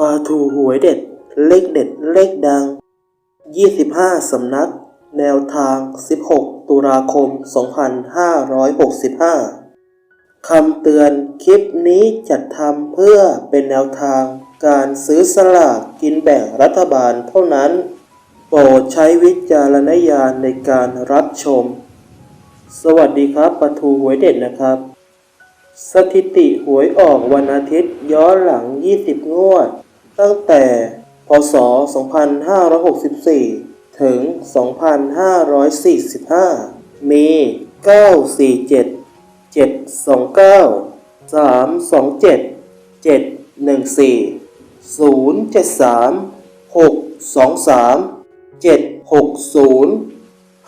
ปลาทูหวยเด็ด เลขเด็ด เลขดัง 25 สำนัก แนวทาง 16 ตุลาคม 2565 คำเตือนคลิปนี้จัดทำเพื่อเป็นแนวทางการซื้อสลากกินแบ่งรัฐบาลเท่านั้น โปรดใช้วิจารณญาณในการรับชม สวัสดีครับปทูหวยเด็ดนะครับสถิติหวยออกวันอาทิตย์ย้อนหลัง 20 งวด ตั้งแต่พศ 2564 ถึง 2545 มี 947 729 327 714 073 623 760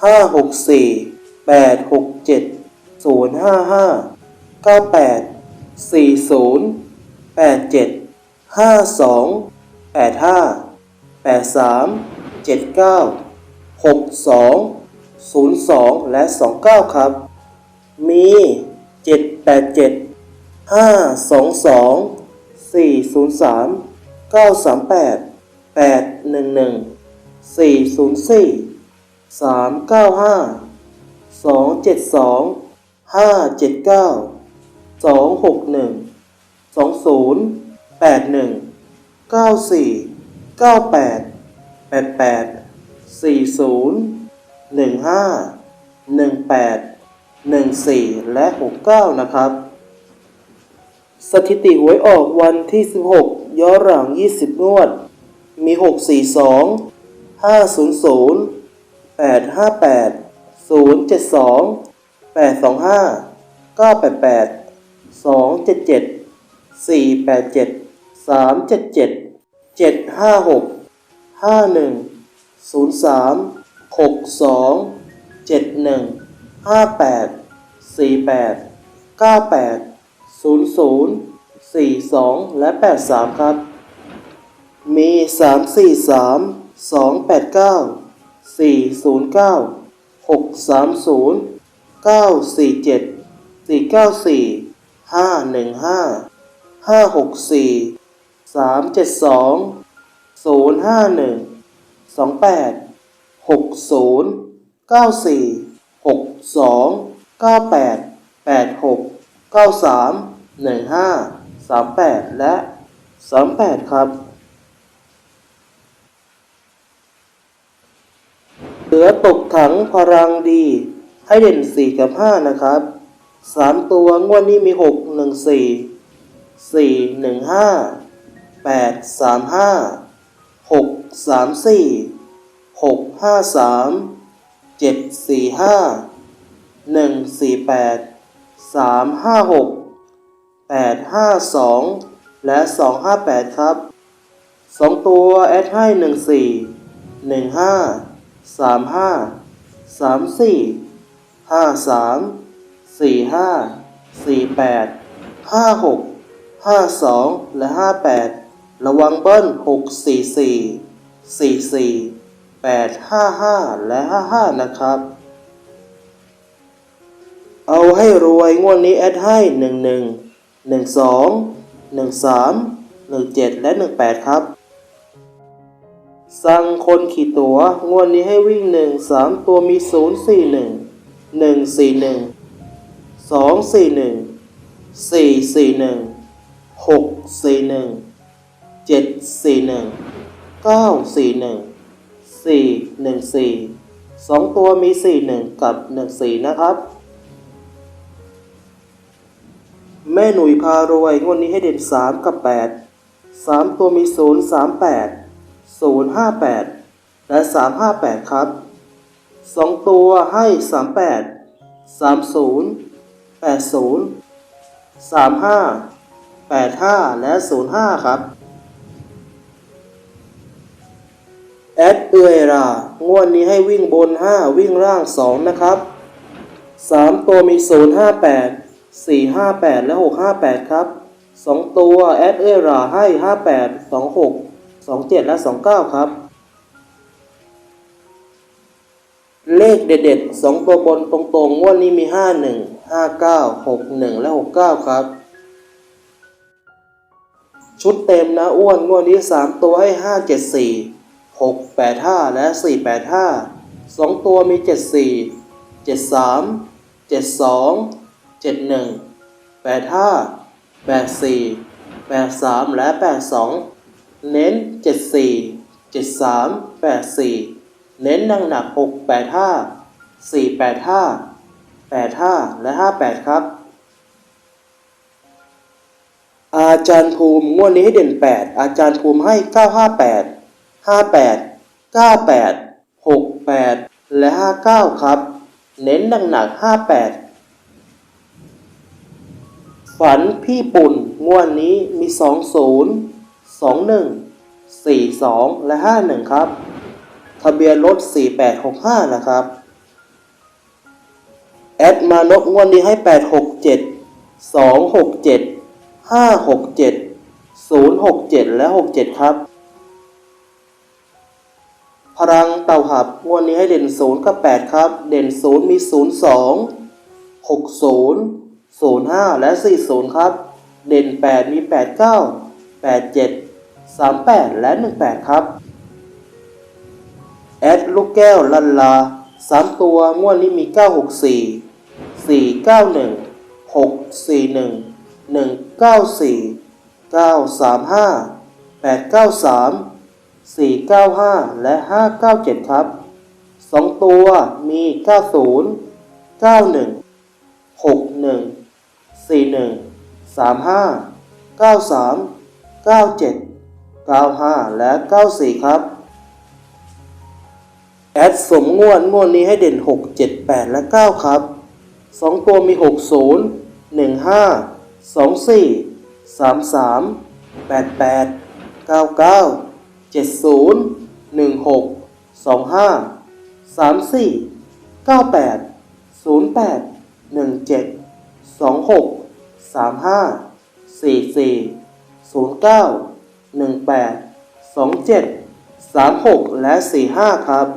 564 867 055 98 40 87 52 85 83 79 62 02และ29ครับ มี787 522 403 938 811 404 395 272ห้าเจ็ดเก้าสองหกหนึ่งสองศูนย์แปดหนึ่งเก้าสี่เก้าแปดแปดแปดสี่ศูนย์หนึ่งห้าหนึ่งแปดหนึ่ 81 94 98 88 40 15 18 14 และ 69 นะครับ สถิติหวยออกวันที่ 16 ย้อนหลัง 20 งวด มี 642 500 858 072 825 988 277 487 สามเจ็ดเจ็ดเจ็ดห้าหกห้าหนึ่งศูนย์สามหกสองเจ็ดหนึ่งห้าแปดสี่แปดเก้าแปดศูนย์ศูนย์สี่สองและแปดสามครับ มีสามสี่สามสองแปดเก้าสี่ศูนย์เก้าหกสามศูนย์เก้าสี่เจ็ดสี่เก้าสี่ห้าหนึ่งห้าห้าหกสี่ สามเจ็ดสองศูนย์ห้าหนึ่งสองแปดหกศูนย์เก้าสี่หกสองเก้าแปดแปดหกเก้าสามหนึ่งห้าสามแปดและสามแปดครับ เหลือตกถังพลังดี ให้เด่นสี่กับห้านะครับสามตัวงวดนี้มีหกหนึ่งสี่สี่หนึ่งห้า แปดสามห้าหกสามสี่หกห้าสามเจ็ดสี่ห้าหนึ่งสี่แปดสามห้าหกแปดห้าสองและสองห้าแปดครับสองตัวแอดให้หนึ่งสี่หนึ่งห้าสามห้าสามสี่ห้าสามสี่ห้าสี่แปดห้าหกห้าสองและห้าแปด ระวังเบิ้ล 644 44 855 และ 55 นะครับ เอาให้รวยงวดนี้แอดให้ 11 12 13 17 และ 18 ครับ สั่งคนขี่ตัวงวดนี้ให้วิ่ง 1 3 ตัวมี 041 141 241 441 641 เจ็ดสี่หนึ่งเก้าสี่หนึ่งสี่หนึ่งสี่สองตัวมีสี่หนึ่งกับหนึ่งสี่นะครับ แม่หนุ่ยพารวยงวดนี้ให้เด่นสามกับแปดสามตัวมีศูนย์สามแปดศูนย์ห้าแปดและสามห้าแปดครับสองตัวให้สามแปดสามศูนย์แปดศูนย์สามห้าแปดห้าและศูนย์ห้าครับ แอดเอือยรางวดนี้ให้วิ่งบน 5 วิ่งล่าง 2 นะครับ 3 ตัวมี 0 5 8 4 5 8 และ 6 5 8 ครับ 2 ตัวแอดเอือยราให้ 58 26 27 และ 29 ครับ เลขเด็ดๆ 2 ตัวบนตรงๆ งวดนี้มี 51 59 61 และ 69 ครับชุดเต็มนะอ้วนงวดนี้สามตัวให้ห้าเจ็ดสี่หกแปดห้าและสี่แปดห้าสองตัวมีเจ็ดสี่เจ็ดสามเจ็ดสองเจ็ดหนึ่งแปดห้าแปดสี่แปดสามและแปดสองเน้นเจ็ดสี่เจ็ดสามแปดสี่เน้นหนักหนักหกแปดห้าสี่แปดห้าแปดห้าและห้าแปดครับ อาจารย์ภูมิงวดนี้ให้เด่น 8 อาจารย์ภูมิให้ 958 58 98 68 และ 59 ครับ เน้นหนักๆ58 ฝันพี่ปุ่นงวดนนี้มี 20 21 42 และ 51 ครับ ทะเบียนรถ 4865 นะครับ แอดมานกงวดนนี้ให้ 867 267ห้าหกเจ็ดศูนย์หกเจ็ดและหกเจ็ดครับ พลังเต่าหับงวันนี้ให้เด่นศูนย์กับแปดครับ เด่นศูนย์มีศูนย์สองหกศูนย์ศูนย์ห้าและสี่ศูนย์ครับ เด่นแปดมีแปดเก้าแปดเจ็ดสามแปดและหนึ่งแปดครับ แอดลูกแก้วลันลาสามตัวงวดนี้มีเก้าหกสี่สี่เก้าหนึ่งหกสี่หนึ่งหนึ่งเก้าสี่เก้าสามห้าแปดเก้าสาม สี่เก้าห้าและห้าเก้าเจ็ดครับสองตัวมีเก้าศูนย์เก้าหนึ่งหกหนึ่งสี่หนึ่งสามห้าเก้าสามเก้าเจ็ดเก้าห้าและเก้าสี่ครับ แอดสมงวดงวดนี้ให้เด่น 6 7 8 และ 9 ครับ 2 ตัวมี 60 15 24 33 88 99 70 16 25 34 98 08 17 26 35 44 09 18 27 36 และ 45 ครับ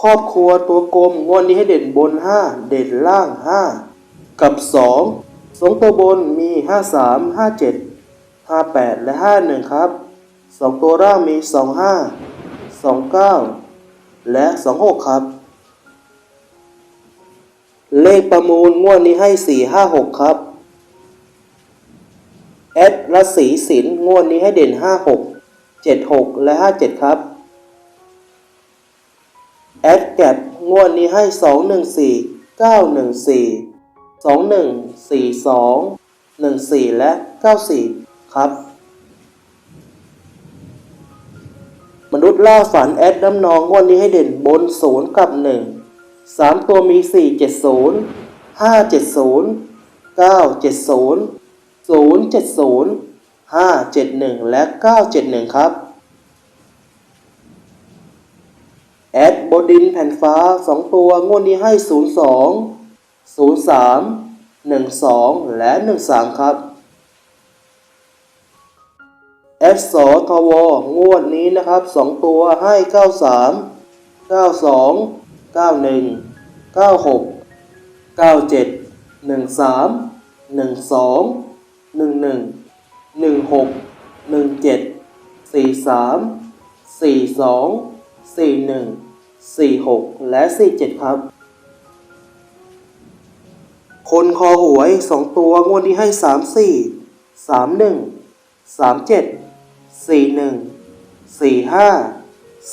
ครอบครัวตัวกลมงวดนี้ให้เด่นบน 5 เด่นล่าง 5 กับ2สงตัวบนมี 53 57 58 และ 51 ครับ 2 ตัวล่างมี 25 29 และ 26 ครับ เลขประมูลงวดนี้ให้ 456 ครับแอดรัศีสินงวดนี้ให้เด่น 56 76 และ 57 ครับแอดแกดงวดนี้ให้ 214 914 2142 14 และ 94 ครับ มนุษย์ล่าฝันแอดน้ำนองงวดนี้ให้เด่นบน 0 กับ 1 3 ตัวมี 470 570 970 070 571 และ 971 ครับ แอดบดินแผ่นฟ้า 2 ตัวงวดนี้ให้ 02 03 12 และ 13 ครับ แอดสอทวงวดนี้นะครับ 2 ตัวให้ 93 92 91 96 97 13 12 11 16 17 43 42 41 46 และ 47 ครับ คนคอหวย 2 ตัวงวดนี้ให้ 34 31 37 41 45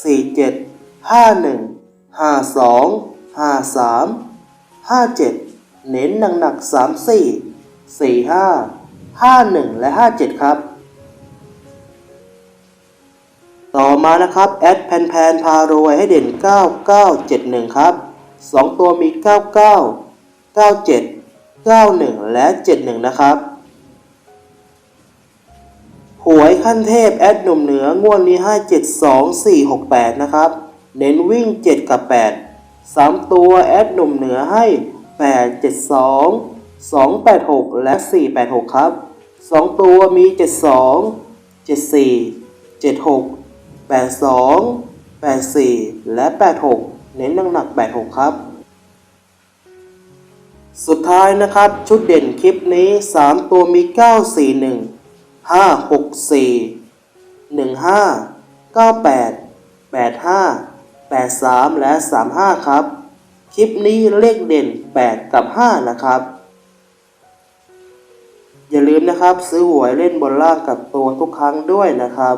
47 51 52 53 57 เน้นหนักๆ34 45 51 และ 57 ครับ ต่อมานะครับ แอดแพนแพนพารวยให้เด่น 9971 ครับ 2 ตัวมี 99 97 91 และ 71 นะครับ หวยขั้นเทพแอดหนุ่มเหนืองวดนี้ให้72468 นะครับ เน้นวิ่ง 7 กับ 8 3 ตัวแอดหนุ่มเหนือให้ 872 286 และ 486 ครับ 2 ตัวมี 72 74 76 82 84 และ 86 เน้นหนักๆ86 ครับ สุดท้ายนะครับชุดเด่นคลิปนี้ 3 ตัวมี 941 564 15 98 85 83และ35ครับ คลิปนี้เลขเด่น8กับ5นะครับ อย่าลืมนะครับซื้อหวยเล่นบนล่างกับตัวทุกครั้งด้วยนะครับ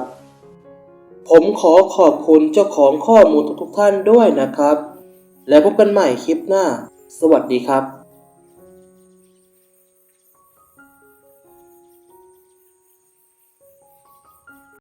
ผมขอขอบคุณเจ้าของข้อมูลทุกๆท่านด้วยนะครับ แล้วพบกันใหม่คลิปหน้า สวัสดีครับ